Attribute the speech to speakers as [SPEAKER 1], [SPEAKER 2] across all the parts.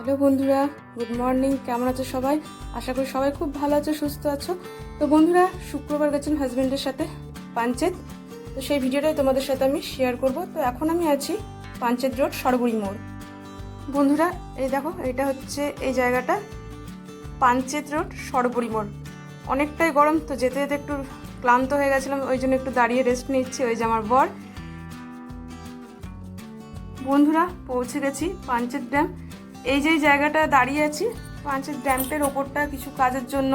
[SPEAKER 1] Hello বন্ধুরা, good morning, কেমন আছো সবাই? আশা করি সবাই খুব ভালো আছো, সুস্থ আছো। তো বন্ধুরা, শুক্রবার গেছেন হাজব্যান্ডের সাথে পাঞ্চেত। তো সেই ভিডিওটাই তোমাদের সাথে আমি শেয়ার করব। তো এখন আমি আছি পাঞ্চেত রোড সরবরি মোড়। বন্ধুরা, এই দেখো, এটা হচ্ছে এই জায়গাটা, পাঞ্চেত রোড সরবরি মোড়। অনেকটাই গরম, তো যেতে যেতে একটু ক্লান্ত হয়ে গেছিলাম, ওই জন্য একটু দাঁড়িয়ে রেস্ট নিচ্ছি, ওই যে আমার বর। বন্ধুরা, পৌঁছে গেছি পাঞ্চেত ড্যাম এই যে জায়গাটা দাঁড়িয়ে আছি পাঞ্চেত ড্যাম্পের ওপরটা কিছু কাজের জন্য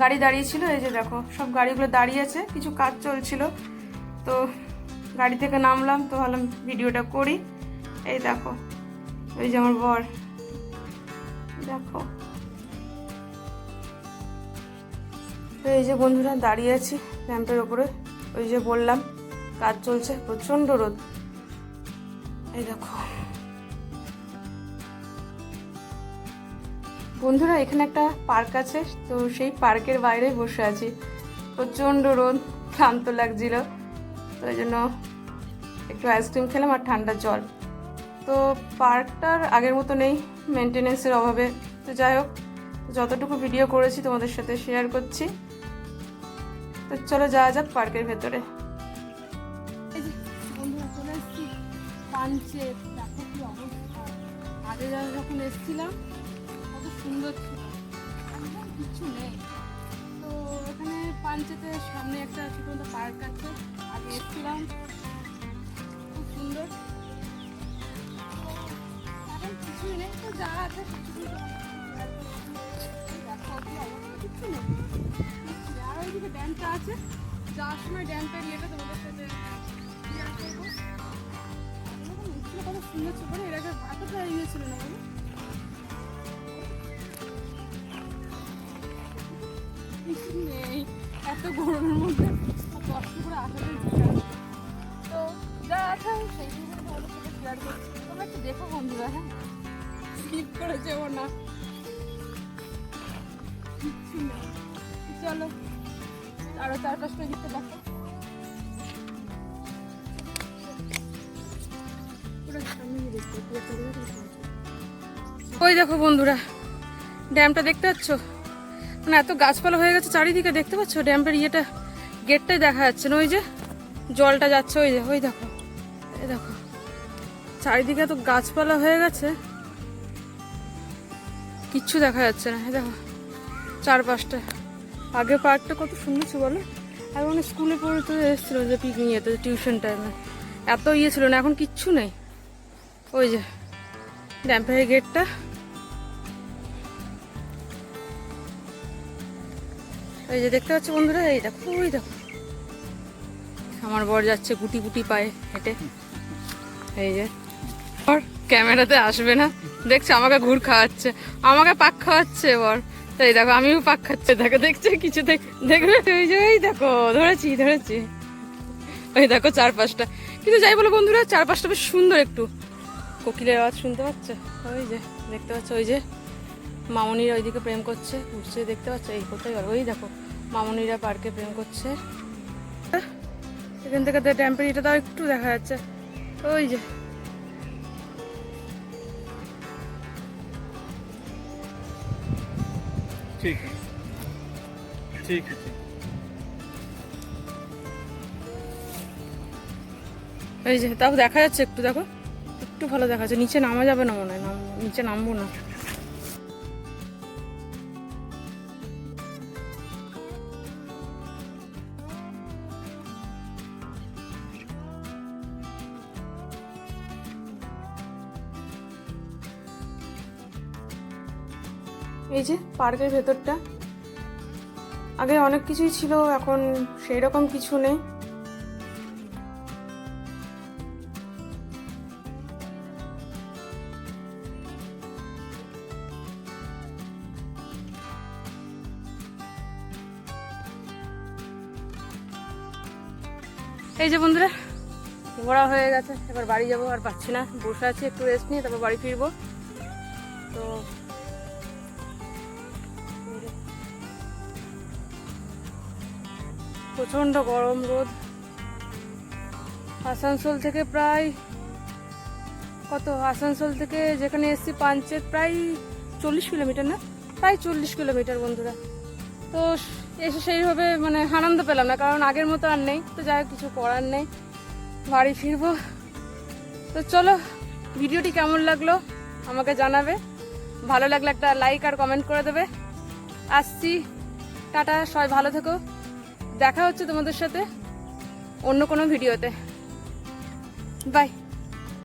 [SPEAKER 1] গাড়ি দাঁড়িয়ে ছিল এই যে দেখো, সব গাড়িগুলো দাঁড়িয়ে আছে, কিছু কাজ চলছিল। তো গাড়ি থেকে নামলাম, তো ভাবলাম ভিডিওটা করি। এই দেখো ওই যে আমার বর। দেখো। তো এই যে বন্ধুরা দাঁড়িয়ে আছি ল্যাম্পের ওপরে। ওই যে বললাম, কাজ চলছে, প্রচণ্ড রোদ। এই দেখো। বন্ধুরা, এখানে একটা পার্ক আছে, তো সেই পার্কের বাইরে বসে আছি। প্রচণ্ড রোদ, ক্লান্ত লাগছিল, তো ওই জন্য একটু আইসক্রিম খেলাম আর ঠান্ডা জল। তো পার্কটার আগের মতো নেই মেনটেনেন্সের অভাবে। তো যাই হোক, যতটুকু ভিডিও করেছি তোমাদের সাথে শেয়ার করছি। তো চলো যাওয়া যাক পার্কের ভেতরে। আগে যখন এসেছিলাম পাঞ্চেতে সামনে একটা ছোট পার্ক আছে। আগে এসেছিলাম। খুব সুন্দর। নেই, তো যা আছে কিছু নেই। আর ড্যামটা আছে। যাওয়ার সময় ড্যামটার ইয়েটা তোমাদের সাথে কত সুন্দর এতটা ইয়ে ছিল না এত গরমের মধ্যে কষ্ট করে তো যা আছে সেই তোমাদের সাথে শেয়ার করছি। তোমরা একটু দেখো বন্ধুরা হ্যাঁ? স্লিপ করে যেও না। কিচ্ছু চলো, আরও চার পাঁচটা দিতে দেখো। যাবে ওই দেখো বন্ধুরা, ড্যামটা দেখতে পাচ্ছ? মানে এত গাছপালা হয়ে গেছে চারিদিকে, দেখতে পাচ্ছ? ড্যাম্পের ইয়েটা, গেটটাই দেখা যাচ্ছে না, ওই যে জলটা যাচ্ছে, ওই যে, ওই দেখো, এই দেখো। চারিদিকে এত গাছপালা হয়ে গেছে, কিচ্ছু দেখা যাচ্ছে না দেখো, চারপাশটা। আগে পার্কটা কত সুন্দর বলো? আর মানে স্কুলে পড়ে তো এসেছিল যে পিকনিক এতে টিউশন টাইমে এত ইয়ে ছিল না, এখন কিচ্ছু নেই। ওই যে ড্যাম্পের গেটটা। এই যে দেখতে পাচ্ছ বন্ধুরা এই দেখো ওই দেখো। আমার বর যাচ্ছে গুটি গুটি পায়ে হেঁটে। এই যে। বর, ক্যামেরাতে আসবে না। দেখছে আমাকে ঘুর খাওয়াচ্ছে। আমাকে পাক খাওয়াচ্ছে বর। এই দেখো, আমিও পাক খাচ্ছে। দেখো, দেখছে কিছু দেখ- দেখবে? ওই যে ওই দেখো, ধরেছি ধরেছি। ওই দেখো, চারপাশটা। কিন্তু যাই বলো বন্ধুরা, চারপাশটা বেশ সুন্দর একটু। কোকিলের আওয়াজ শুনতে পাচ্ছ? ওই যে, দেখতে পাচ্ছ? ওই যে। মামনিরা ওইদিকে প্রেম করছে ঘুরছে দেখতে পাচ্ছ? এই কোথায় গেল ওই দেখো মামনিরা পার্কে প্রেম করছে। এখান থেকে টেম্পারেচারটা তাও একটু দেখা যাচ্ছে। ওই যে।
[SPEAKER 2] ঠিক ঠিক
[SPEAKER 1] এই যে তাও দেখা যাচ্ছে একটু দেখো। একটু ভালো দেখা যাচ্ছে। নিচে নামা যাবে না মনে হয় নিচে নামবো না। এই যে পার্কের ভেতরটা। আগে অনেক কিছুই ছিল, এখন সেই রকম কিছু নেই। এই যে বন্ধুরা, ঘোরা হয়ে গেছে। এবার বাড়ি যাব আর পাচ্ছি না। বসে আছি, একটু রেস্ট নিয়ে, তারপর বাড়ি ফিরবো। তো প্রচণ্ড গরম রোদ। আসানসোল থেকে প্রায় কত? আসানসোল থেকে যেখানে এসছি পাঞ্চের প্রায় চল্লিশ কিলোমিটার না? প্রায় চল্লিশ কিলোমিটার বন্ধুরা। তো এসে সেইভাবে মানে আনন্দ পেলাম না, কারণ আগের মতো আর নেই। তো যাই কিছু করার নেই। বাড়ি ফিরবো। তো চলো, ভিডিওটি কেমন লাগল আমাকে জানাবে। ভালো লাগলে একটা লাইক আর কমেন্ট করে দেবে। আসছি। টাটা, সবাই ভালো থেকো। দেখা হচ্ছে তোমাদের সাথে অন্য কোনো ভিডিওতে। বাই।